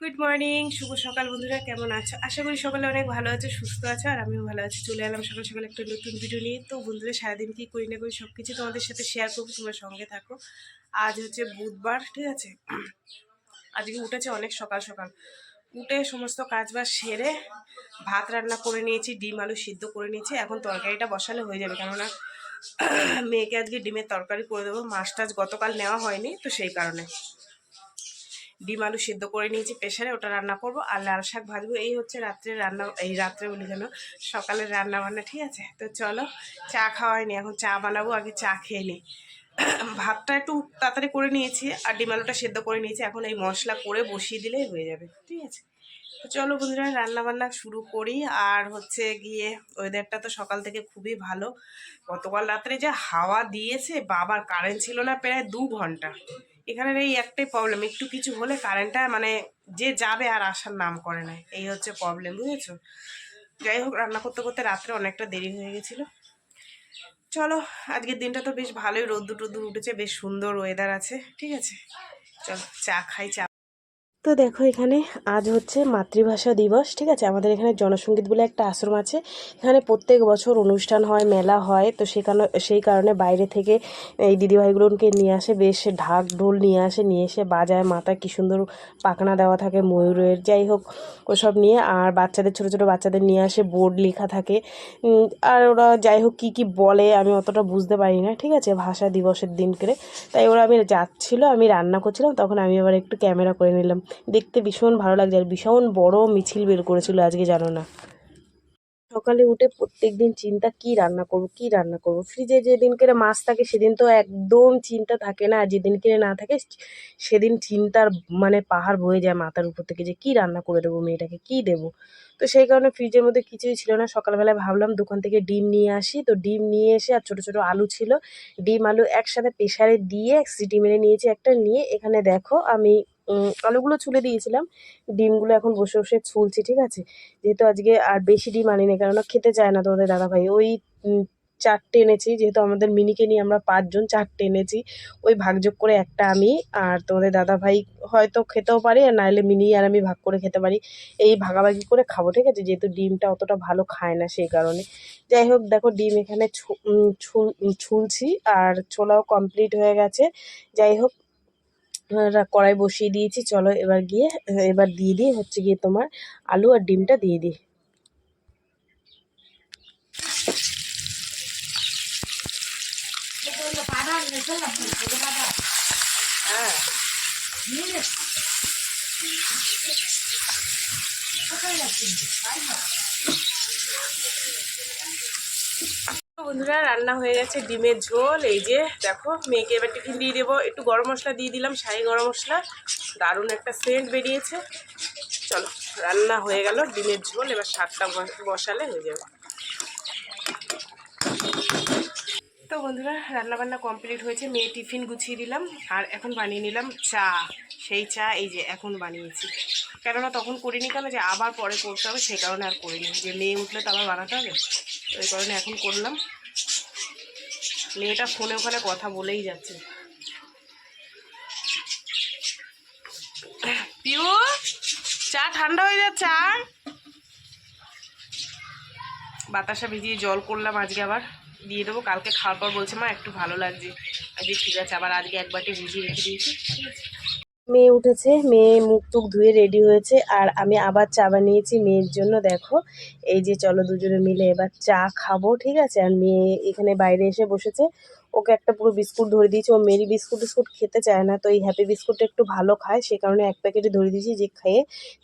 Good morning শুভ সকাল বন্ধুরা, কেমন আছো? আশা করি সকালে অনেক ভালো আছে, সুস্থ আছে, আর আমিও ভালো আছি। চলে এলাম সকাল সকাল একটা নতুন ভিডিও নিয়ে। তো বন্ধুরা সারাদিন কী করি না করি সব কিছু তোমাদের সাথে শেয়ার করব, তোমার সঙ্গে থাকো। আজ হচ্ছে বুধবার, ঠিক আছে? আজকে উঠেছে অনেক সকাল সকাল। উঠে সমস্ত কাজ বাজ সেরে ভাত রান্না করে নিয়েছি, ডিম আলু সিদ্ধ করে নিয়েছি। এখন তরকারিটা বসালে হয়ে যাবে, কেননা মেয়েকে আজকে ডিমের তরকারি করে দেবো। মাছ টাছ গতকাল নেওয়া হয়নি, তো সেই কারণে। ডিম আলু সিদ্ধ করে নিয়েছি প্রেশারে ওটা রান্না করব। আর লাল শাক ভাজবো। এই হচ্ছে রাত্রে রান্না, এই রাত্রে বলি যেন সকালের রান্না বান্না ঠিক আছে? তো চলো, চা খাওয়াইনি এখন চা বানাবো, আগে চা খেয়ে নিই ভাতটা একটু তাড়াতাড়ি করে নিয়েছি, আর ডিম আলুটা সেদ্ধ করে নিয়েছি। এখন এই মশলা করে বসিয়ে দিলেই হয়ে যাবে, ঠিক আছে? তো চলো বন্ধুরা, রান্নাবান্না শুরু করি। আর হচ্ছে গিয়ে ওয়েদারটা তো সকাল থেকে খুবই ভালো। গতকাল রাত্রে যে হাওয়া দিয়েছে, বাবার কারেন্ট ছিল না প্রায় দু ঘণ্টা। এখানের এই একটাই প্রবলেম একটু কিছু হলে কারেন্টটা মানে যে যাবে আর আসার নাম করে না। এই হচ্ছে প্রবলেম বুঝেছ? যাই হোক, রান্না করতে করতে রাত্রে অনেকটা দেরি হয়ে গেছিল। চলো, আজকের দিনটা তো বেশ ভালোই রোদ্দুর টোদ্দুর উঠেছে, বেশ সুন্দর ওয়েদার আছে, ঠিক আছে? চলো, চা খাই, চা তো দেখো এখানে আজ হচ্ছে মাতৃভাষা দিবস, ঠিক আছে? আমাদের এখানে জনসঙ্গীত বলে একটা আশ্রম আছে। এখানে প্রত্যেক বছর অনুষ্ঠান হয়, মেলা হয়। তো সেখানে সেই কারণে বাইরে থেকে এই দিদিভাইগুলোকে নিয়ে আসে, বেশ ঢাক ঢোল নিয়ে আসে, নিয়ে এসে বাজায়, মাথায় কী সুন্দর পাখনা দেওয়া থাকে, ময়ূরের, যাই হোক, ওসব নিয়ে। আর বাচ্চাদের, ছোট ছোট বাচ্চাদের নিয়ে আসে, বোর্ড লেখা থাকে। আর ওরা যাই হোক, কী কী বলে, আমি অতটা বুঝতে পারি না, ঠিক আছে? ভাষা দিবসের দিন করে। তাই ওরা আমি যাচ্ছিল, আমি রান্না করছিলাম, তখন আমি আবার একটু ক্যামেরা করে নিলাম। দেখতে ভীষণ ভালো লাগছে আর ভীষণ বড় মিছিল বের করেছিল আজকে, জানো না। সকালে উঠে প্রত্যেক দিন চিন্তা, কি রান্না করব, কি রান্না করব? ফ্রিজে যেদিন করে মাছ থাকে, সেদিন তো একদম চিন্তা থাকে না। আর যেদিন করে না থাকে সেদিন চিন্তার মানে পাহাড় বয়ে যায় মাথার উপর থেকে যে, কি রান্না করে দেবো মেয়েটাকে, কি দেবো? তো সেই কারণে ফ্রিজের মধ্যে কিছুই ছিল না। সকালবেলায় ভাবলাম দোকান থেকে ডিম নিয়ে আসি। তো ডিম নিয়ে এসে, আর ছোটো ছোটো আলু ছিল। ডিম, আলু একসাথে প্রেশারে দিয়ে সিটি মেরে নিয়েছি একটা, নিয়ে এখানে দেখো আমি আলুগুলো ছুলে দিয়েছিলাম। ডিমগুলো এখন বসে বসে ছুলছি, ঠিক আছে? যেহেতু আজকে আর বেশি ডিম আনিনি কেননা খেতে চায় না তোমাদের দাদাভাই। ওই চারটে এনেছি, যেহেতু আমাদের মিনিকে নিয়ে আমরা পাঁচজন চারটে এনেছি। ওই ভাগযোগ করে একটা আমি আর তোমাদের দাদাভাই হয়তো খেতেও পারি, আর নাহলে মিনি আর আমি ভাগ করে খেতে পারি। এই ভাগাভাগি করে খাব, ঠিক আছে? যেহেতু ডিমটা অতটা ভালো খায় না সেই কারণে। যাই হোক, দেখো ডিম এখানে ছুলছি, আর ছোলাও কমপ্লিট হয়ে গেছে। যাই হোক কড়াই বসিয়ে দিয়েছি, চলো এবার গিয়ে, এবার দিয়ে দিই হচ্ছে গিয়ে তোমার আলু আর ডিমটা দিয়ে দিই। হ্যাঁ। বন্ধুরা, রান্না হয়ে গেছে ডিমের ঝোল। এই যে, দেখো, মেয়েকে এবার টিফিন দিয়ে দেবো। একটু গরম মশলা দিয়ে দিলাম, শাহি গরম মশলা। দারুণ একটা সেন্ট বেরিয়েছে। চলো, রান্না হয়ে গেল, ডিমের ঝোল। এবার বস- বসালে হয়ে যাবে। তো বন্ধুরা রান্না বান্না কমপ্লিট হয়েছে। মেয়ে টিফিন গুছিয়ে দিলাম, আর এখন বানিয়ে নিলাম চা। সেই চা এই যে এখন বানিয়েছি। কেননা তখন করিনি কেন যে আবার পরে করতে হবে, সেই কারণে আর করিনি। যে মেয়ে উঠলে তো আবার বানাতে হবে ওই কারণে এখন করলাম। মেয়েটা ফোনে ওখানে কথা বলেই যাচ্ছে। পিউ, চা ঠান্ডা হয়ে যাচ্ছে, আর? বাতাসা ভিজিয়ে জল করলাম আজকে আবার। দিয়ে দেবো, কালকে খাওয়ার পর বলছে, মা, একটু ভালো লাগছে। আজকে ঠিক আছে, আবার আজকে একবারটি ভিজিয়ে রেখে দিয়েছি। মেয়ে উঠেছে, মেয়ে মুখ টুক ধুয়ে রেডি হয়েছে, আর আমি আবার চা বানিয়েছি মেয়ের জন্য, দেখো। এই যে চলো দুজনে মিলে এবার চা খাব, ঠিক আছে? আর মেয়ে এখানে বাইরে এসে বসেছে। ওকে একটা পুরো বিস্কুট ধরে দিয়েছি, ও মেরি বিস্কুট টিস্কুট খেতে চায় না, তো এই হ্যাপি বিস্কুটটা একটু ভালো খায়, সে কারণে এক প্যাকেটে ধরে দিয়েছি যে খেয়ে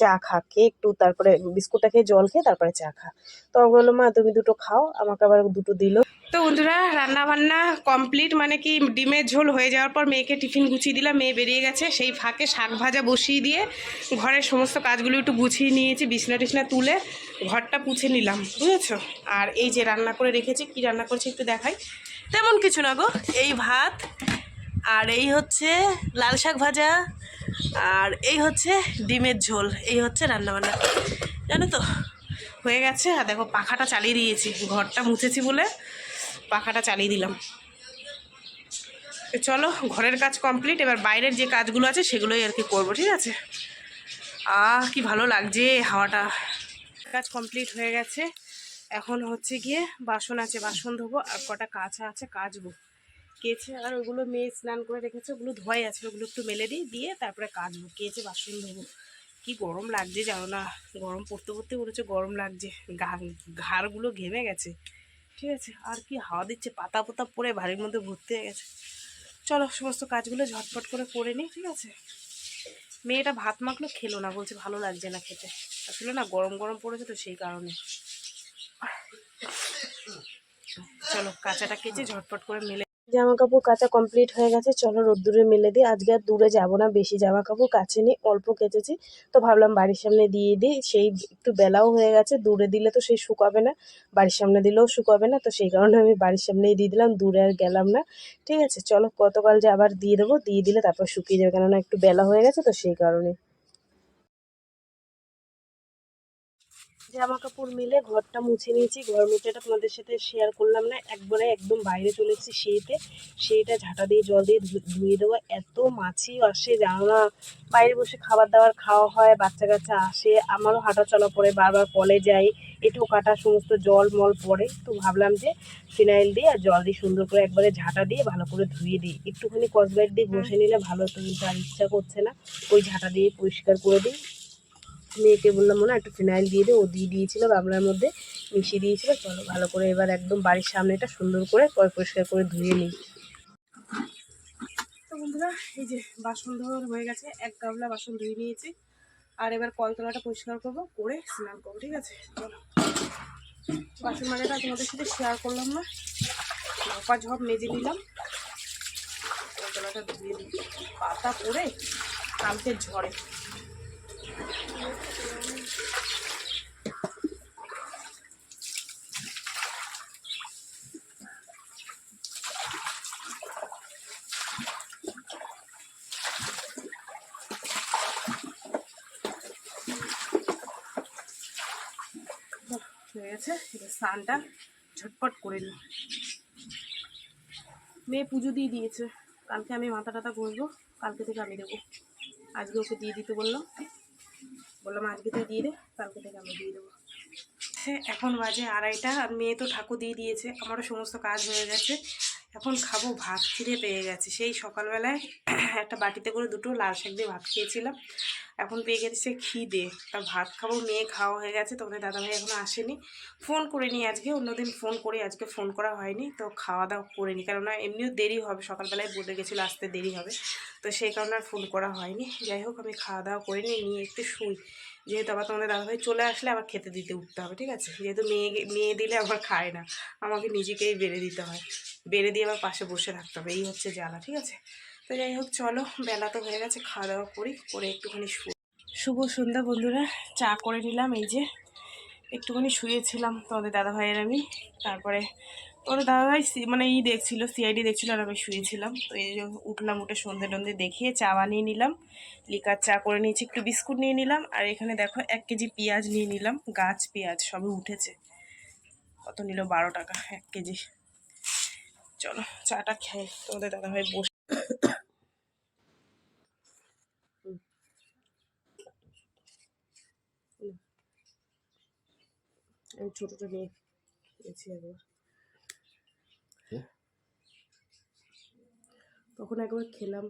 চা খা, খেয়ে একটু তারপরে বিস্কুটটা খেয়ে জল খেয়ে তারপরে চা খা। তো আমি বলল মা, তুমি দুটো খাও। আমাকে আবার দুটো দিল। তো বন্ধুরা রান্না বান্না কমপ্লিট মানে কি ডিমের ঝোল হয়ে যাওয়ার পর মেয়েকে টিফিন গুছিয়ে দিলাম, মেয়ে বেরিয়ে গেছে। সেই ফাঁকে শাক ভাজা বসিয়ে দিয়ে ঘরের সমস্ত কাজগুলো একটু গুছিয়ে নিয়েছি, বিছনা টিছনা তুলে ঘরটা পুছে নিলাম, বুঝেছ? আর এই যে রান্না করে রেখেছি, কি রান্না করছি একটু দেখাই। তেমন কিছু না গো, এই ভাত, আর এই হচ্ছে লাল শাক ভাজা, আর এই হচ্ছে ডিমের ঝোল, এই হচ্ছে রান্নাবান্না। জানো তো, হয়ে গেছে, আর দেখো পাখাটা চালিয়ে দিয়েছি, ঘরটা মুছেছি বলে। পাখাটা চালিয়ে দিলাম। চলো, ঘরের কাজ কমপ্লিট এবার বাইরের যে কাজগুলো আছে সেগুলোই আর কি করব, ঠিক আছে? আহ, কি ভালো লাগছে হাওয়াটা। কাজ কমপ্লিট হয়ে গেছে। এখন হচ্ছে গিয়ে বাসন আছে, বাসন ধোবো, আর কটা কাঁচা আছে কাচবো। কেচে আর ওগুলো মেয়ে স্নান করে রেখেছে, ওগুলো ধোয়াই আছে, ওগুলো একটু মেলে দিই, দিয়ে তারপরে কাচবো, কেচে বাসন ধোবো। কি গরম লাগছে জানো না, গরম পড়তে পড়তে বলেছে গরম লাগছে ঘাড়গুলো ঘেমে গেছে। ঠিক আছে? আর কি হাওয়া দিচ্ছে? পাতা পোতা পরে বাড়ির মধ্যে ভর্তি হয়ে গেছে। চলো, সমস্ত কাজগুলো ঝটপট করে করে নিই, ঠিক আছে? মেয়েটা ভাত মাখলো, খেলো না, বলছে ভালো লাগছে না খেতে। আসলে না, গরম গরম পড়েছে তো সেই কারণে। চলো, কাঁচাটা কেচে ঝটপট করে মেলে। জামা কাপড় কাচা কমপ্লিট হয়ে গেছে, চলো রোদ্দুরে মেলে দিই। আজকে আর দূরে যাব না, বেশি জামা কাপড় কাছে নিই, অল্প কেচেছি। তো ভাবলাম বাড়ির সামনে দিয়ে দিই, সেই একটু বেলাও হয়ে গেছে, দূরে দিলে তো সেই শুকাবে না, বাড়ির সামনে দিলেও শুকাবে না, তো সেই কারণে আমি বাড়ির সামনেই দিয়ে দিলাম, দূরে আর গেলাম না। ঠিক আছে, চলো গতকাল যে আবার দিয়ে দেবো, দিয়ে দিলে তারপর শুকিয়ে যাবে, কেননা একটু বেলা হয়ে গেছে তো সেই কারণে। জামা কাপড় মিলে ঘরটা মুছে নিয়েছি। ঘর মুছেটা তোমাদের সাথে শেয়ার করলাম না। একবারে একদম বাইরে চলে এসেছি সেইতে সেইটা ঝাঁটা দিয়ে জল দিয়ে ধুয়ে দেবো। এত মাছি আসে জানো না। বাইরে বসে খাবার দাবার খাওয়া হয় বাচ্চা কাচ্চা আসে। আমারও হাঁটা চলা পড়ে বারবার কলে যাই। এঁটো কাটা সমস্ত জল মল পড়ে। তো ভাবলাম যে ফিনাইল দিয়ে আর জল দিয়ে সুন্দর করে একবারে ঝাঁটা দিয়ে ভালো করে ধুয়ে দিই। একটুখানি কসবাইট দিয়ে ঘষে নিলে ভালো হতো কিন্তু আর ইচ্ছা করছে না। ওই ঝাঁটা দিয়ে পরিষ্কার করে দিই। মেয়েকে বললাম মনে একটু ফিনাইল দিয়ে দে, ও দিয়ে দিয়েছিল গামলার মধ্যে মিশিয়ে দিয়েছিল। চলো ভালো করে এবার একদম বাড়ির সামনেটা সুন্দর করে পরিষ্কার করে ধুয়ে নিই। তো বন্ধুরা, এই যে বাসন ধোয়া হয়ে গেছে, এক গামলা বাসন ধুয়ে নিয়েছি। আর এবার কলতলাটা পরিষ্কার করব, করে স্নান করব, ঠিক আছে? চলো। বাসন মাজাটা তোমাদের সাথে শেয়ার করলাম না। লপা ঝপ মেজে নিলাম। কলতলাটা ধুয়ে দিই পাতা পরে কালকে ঝড়ে। হয়ে গেছে। এবার স্নানটা ঝটপট করে নিই। মেয়ে পুজো দিয়ে দিয়েছে। কালকে আমি মাথা টাথা ঘষবো কালকে থেকে আমি দেবো। আজকে ওকে দিয়ে দিতে বললাম। বললাম, আজকে তুই দিয়ে দে, কালকে থেকে আমি দিয়ে দেবো। হ্যাঁ এখন বাজে আড়াইটা আর মেয়ে তো ঠাকুর দিয়ে দিয়েছে। আমারও সমস্ত কাজ হয়ে গেছে। এখন খাব, ভাত খিদে পেয়ে গেছে। সেই সকালবেলায় একটা বাটিতে করে দুটো লাল শাক দিয়ে ভাত খেয়েছিলাম। এখন পেয়ে গেছে খিদে। তা ভাত খাব, মেয়ে খাওয়া হয়ে গেছে তোমাদের দাদাভাই এখনও আসেনি। ফোন করিনি আজকে, অন্যদিন ফোন করে, আজকে ফোন করা হয়নি, তো খাওয়া দাওয়া করিনি কেননা এমনিও দেরি হবে, সকালবেলায় বলে গেছিল আসতে দেরি হবে, তো সেই কারণে আর ফোন করা হয়নি। যাই হোক, আমি খাওয়া দাওয়া করিনি নিয়ে একটু শুই। যেহেতু আবার তোমাদের দাদাভাই চলে আসলে আবার খেতে দিতে উঠতে হবে, ঠিক আছে? যেহেতু মেয়ে মেয়ে দিলে আবার খায় না, আমাকে নিজেকেই বেড়ে দিতে হয়। বেড়ে দিয়ে আবার পাশে বসে থাকতে হবে, এই হচ্ছে জ্বালা, ঠিক আছে? তো যাই হোক, চলো, বেলা তো হয়ে গেছে, খাওয়া দাওয়া করি, করে একটুখানি শু শুভ সন্ধ্যা বন্ধুরা, চা করে নিলাম, এই যে একটুখানি শুয়েছিলাম তোমাদের দাদাভাইয়ের আমি, তারপরে তোমাদের দাদাভাই মানে ই দেখছিল সিআইডি দেখছিল আর আমি শুয়েছিলাম, তো এই যে উঠলাম, উঠে সন্ধে টন্ধে দেখিয়ে চা বানিয়ে নিলাম, লিকার চা করে নিয়েছি, একটু বিস্কুট নিয়ে নিলাম, আর এখানে দেখো এক কেজি পেঁয়াজ নিয়ে নিলাম, গাছ পেঁয়াজ সবই উঠেছে। কত নিল বারো টাকা, এক কেজি। চলো চাটা খাই তোমাদের দাদাভাই বসে আমি ছোটোটা নিয়ে খেয়েছি একবার। তখন একবার খেলাম।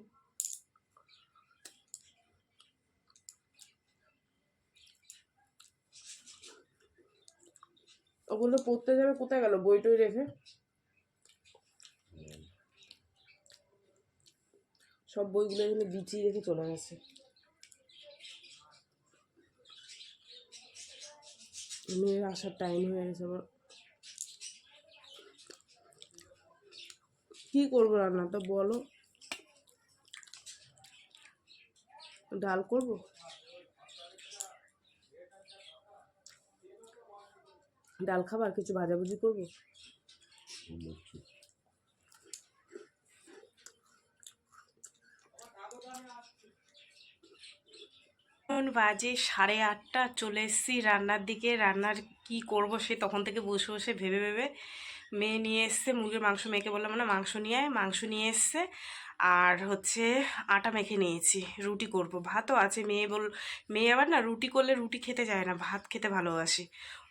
ও বলল পড়তে যাবে কোথায় গেল? বই টই রেখে? সব বইগুলো এখানে বিছিয়ে রেখে চলে গেছে। মেয়ের আসার টাইম হয়ে গেছে আবার। কি করব রান্না তো বলো। ডাল করব? ডাল খাবার কিছু ভাজাভুজি করব? এখন বাজে সাড়ে আটটা, চলে এসেছি রান্নার দিকে। রান্নার কি করব সে তখন থেকে বসে বসে ভেবে ভেবে মেয়ে নিয়ে এসছে, মুরগির মাংস মেয়েকে বললাম, না, মাংস নিয়ে মাংস নিয়ে এসছে আর হচ্ছে আটা মেখে নিয়েছি, রুটি করব। ভাতও আছে, মেয়ে বল, মেয়ে আবার না রুটি করলে রুটি খেতে যায় না, ভাত খেতে ভালোবাসে।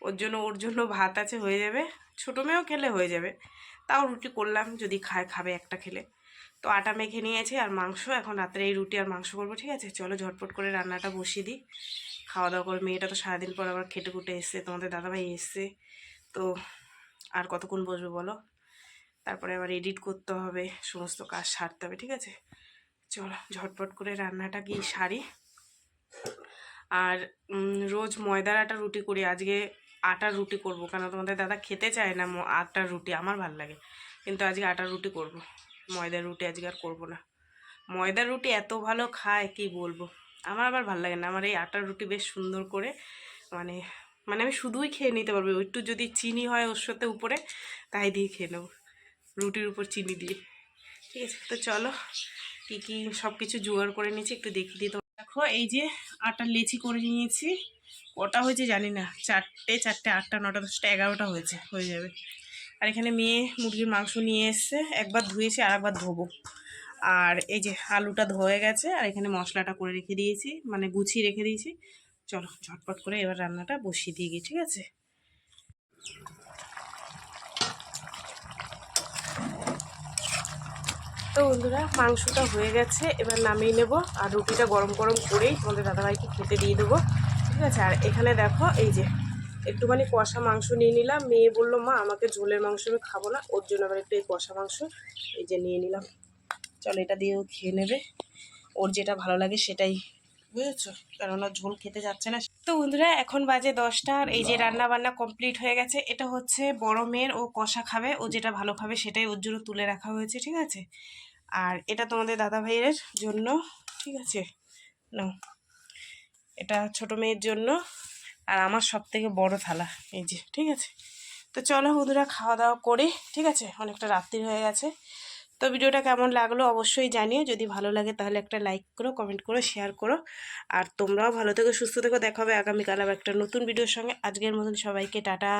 ওর জন্য ওর জন্য ভাত আছে, হয়ে যাবে। ছোটো মেয়েও খেলে হয়ে যাবে। তাও রুটি করলাম, যদি খায়, খাবে একটা খেলে। তো আটা মেখে নিয়েছি আর মাংস। এখন রাত্রে এই রুটি আর মাংস করব, ঠিক আছে? চলো ঝটপট করে রান্নাটা বসিয়ে দিই। খাওয়া দাওয়া করে মেয়েটা তো সারাদিন পর আবার খেটে কুটে এসছে, তোমাদের দাদাভাই এসছে। তো আর কতক্ষণ বসবে বলো? তারপরে আবার এডিট করতে হবে, সমস্ত কাজ সারতে হবে, ঠিক আছে? চলো ঝটপট করে রান্নাটা কি সারি। আর রোজ ময়দার আটা রুটি করি, আজকে আটার রুটি করব। কেন তোমাদের দাদা খেতে চায় না আটার রুটি, আমার ভালো লাগে। কিন্তু আজকে আটার রুটি করব। ময়দার রুটি আজকে আর করব না। ময়দার রুটি এত ভালো খায়, কি বলব? আমার আবার ভালো লাগে না। আমার এই আটার রুটি বেশ সুন্দর করে মানে মানে আমি শুধুই খেয়ে নিতে পারব। একটু যদি চিনি হয় ওর সাথে উপরে, তাই দিয়ে খেয়ে নেব। রুটির উপর চিনি দিয়ে। ঠিক আছে, তো চলো কী কী সব কিছু জোগাড় করে নিয়েছি, একটু দেখিয়ে দিই তো দেখো, এই যে আটার লেচি করে নিয়েছি। কটা হয়েছে জানি না, চারটে চারটে, আটটা, নটা, দশটা, এগারোটা হয়েছে, হয়ে যাবে। আর এখানে মেয়ে মুরগির মাংস নিয়ে এসছে। একবার ধুয়েছি আর একবার ধোবো। আর এই যে আলুটা ধোয়ে গেছে, আর এখানে মশলাটা করে রেখে দিয়েছি মানে গুছিয়ে রেখে দিয়েছি। চলো, ঝটপট করে এবার রান্নাটা বসিয়ে দিয়ে গিয়ে ঠিক আছে? তো বন্ধুরা, মাংসটা হয়ে গেছে, এবার নামিয়ে নেব, আর রুটিটা গরম গরম করেই তোমাদের দাদাভাইকে খেতে দিয়ে দেবো, ঠিক আছে? আর এখানে দেখো, এই যে একটুখানি কষা মাংস নিয়ে নিলাম। মেয়ে বলল মা আমাকে ঝোলের মাংস আমি খাব না। ওর জন্য আবার একটু এই কষা মাংস এই যে নিয়ে নিলাম। চলো এটা দিয়েও খেয়ে নেবে। ওর যেটা ভালো লাগে সেটাই। বুঝেছ? কেননা ঝোল খেতে যাচ্ছে না। তো বন্ধুরা এখন বাজে দশটা আর এই যে রান্না বান্না কমপ্লিট হয়ে গেছে। এটা হচ্ছে বড় মেয়ের ও কষা খাবে। ও যেটা ভালো খাবে সেটাই ওর জন্য তুলে রাখা হয়েছে ঠিক আছে? আর এটা তোমাদের দাদা ভাইয়ের জন্য ঠিক আছে? নাও। এটা ছোট মেয়ের জন্য। আর আমার সব থেকে বড় থালা, এই যে, ঠিক আছে? তো চলো বন্ধুরা খাওয়া দাওয়া করে, ঠিক আছে? অনেকটা রাত্রি হয়ে গেছে। তো ভিডিওটা কেমন লাগল অবশ্যই জানিও। যদি ভালো লাগে তাহলে একটা লাইক করো কমেন্ট করো শেয়ার করো। আর তোমরাও ভালো থেকো, সুস্থ থেকো। দেখা হবে আগামীকাল আবার একটা নতুন ভিডিওর সঙ্গে। আজকের মতন সবাইকে টাটা।